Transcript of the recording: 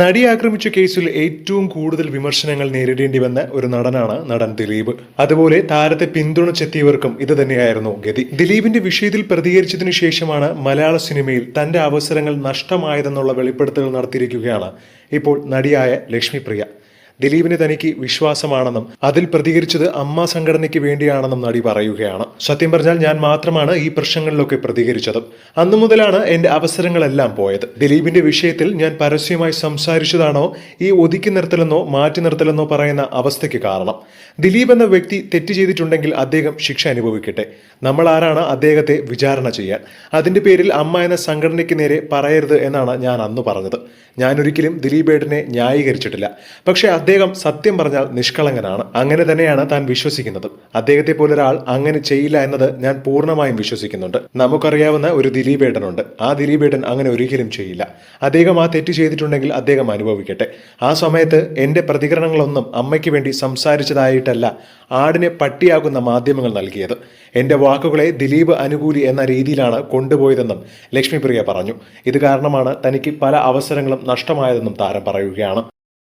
നടി ആക്രമിച്ച കേസിൽ ഏറ്റവും കൂടുതൽ വിമർശനങ്ങൾ നേരിടേണ്ടി വന്ന ഒരു നടനാണ് നടൻ ദിലീപ്. അതുപോലെ താരത്തെ പിന്തുണച്ചെത്തിയവർക്കും ഇത് തന്നെയായിരുന്നു ഗതി. ദിലീപിന്റെ വിഷയത്തിൽ പ്രതികരിച്ചതിനു ശേഷമാണ് മലയാള സിനിമയിൽ തന്റെ അവസരങ്ങൾ നഷ്ടമായതെന്നുള്ള വെളിപ്പെടുത്തൽ നടത്തിയിരിക്കുകയാണ് ഇപ്പോൾ നടിയായ ലക്ഷ്മിപ്രിയ. ദിലീപിന് തനിക്ക് വിശ്വാസമാണെന്നും അതിൽ പ്രതികരിച്ചത് അമ്മ സംഘടനയ്ക്ക് വേണ്ടിയാണെന്നും നടി പറയുകയാണ്. സത്യം പറഞ്ഞാൽ ഞാൻ മാത്രമാണ് ഈ പ്രശ്നങ്ങളിലൊക്കെ പ്രതികരിച്ചത്. അന്നു മുതലാണ് എന്റെ അവസരങ്ങളെല്ലാം പോയത്. ദിലീപിന്റെ വിഷയത്തിൽ ഞാൻ പരസ്യമായി സംസാരിച്ചതാണോ ഈ ഒതുക്കി നിർത്തലെന്നോ മാറ്റി നിർത്തലെന്നോ പറയുന്ന അവസ്ഥയ്ക്ക് കാരണം. ദിലീപ് എന്ന വ്യക്തി തെറ്റ് ചെയ്തിട്ടുണ്ടെങ്കിൽ അദ്ദേഹം ശിക്ഷ അനുഭവിക്കട്ടെ. നമ്മൾ ആരാണ് അദ്ദേഹത്തെ വിചാരണ ചെയ്യാൻ? അതിന്റെ പേരിൽ അമ്മ എന്ന സംഘടനയ്ക്ക് നേരെ പറയരുത് എന്നാണ് ഞാൻ അന്ന് പറഞ്ഞത്. ഞാൻ ഒരിക്കലും ദിലീപേട്ടനെ ന്യായീകരിച്ചിട്ടില്ല. പക്ഷേ അദ്ദേഹം സത്യം പറഞ്ഞാൽ നിഷ്കളങ്കനാണ്. അങ്ങനെ തന്നെയാണ് താൻ വിശ്വസിക്കുന്നത്. അദ്ദേഹത്തെ പോലൊരാൾ അങ്ങനെ ചെയ്യില്ല എന്നത് ഞാൻ പൂർണമായും വിശ്വസിക്കുന്നുണ്ട്. നമുക്കറിയാവുന്ന ഒരു ദിലീപേട്ടനുണ്ട്. ആ ദിലീപേട്ടൻ അങ്ങനെ ഒരിക്കലും ചെയ്യില്ല. അദ്ദേഹം ആ തെറ്റ് ചെയ്തിട്ടുണ്ടെങ്കിൽ അദ്ദേഹം അനുഭവിക്കട്ടെ. ആ സമയത്ത് എന്റെ പ്രതികരണങ്ങളൊന്നും അമ്മയ്ക്ക് വേണ്ടി സംസാരിച്ചതായിട്ടല്ല ആടിനെ പട്ടിയാകുന്ന മാധ്യമങ്ങൾ നൽകിയത്. എന്റെ വാക്കുകളെ ദിലീപ് അനുകൂലി എന്ന രീതിയിലാണ് കൊണ്ടുപോയതെന്നും ലക്ഷ്മിപ്രിയ പറഞ്ഞു. ഇത് കാരണമാണ് തനിക്ക് പല അവസരങ്ങളും നഷ്ടമായതെന്നും താരം പറയുകയാണ്.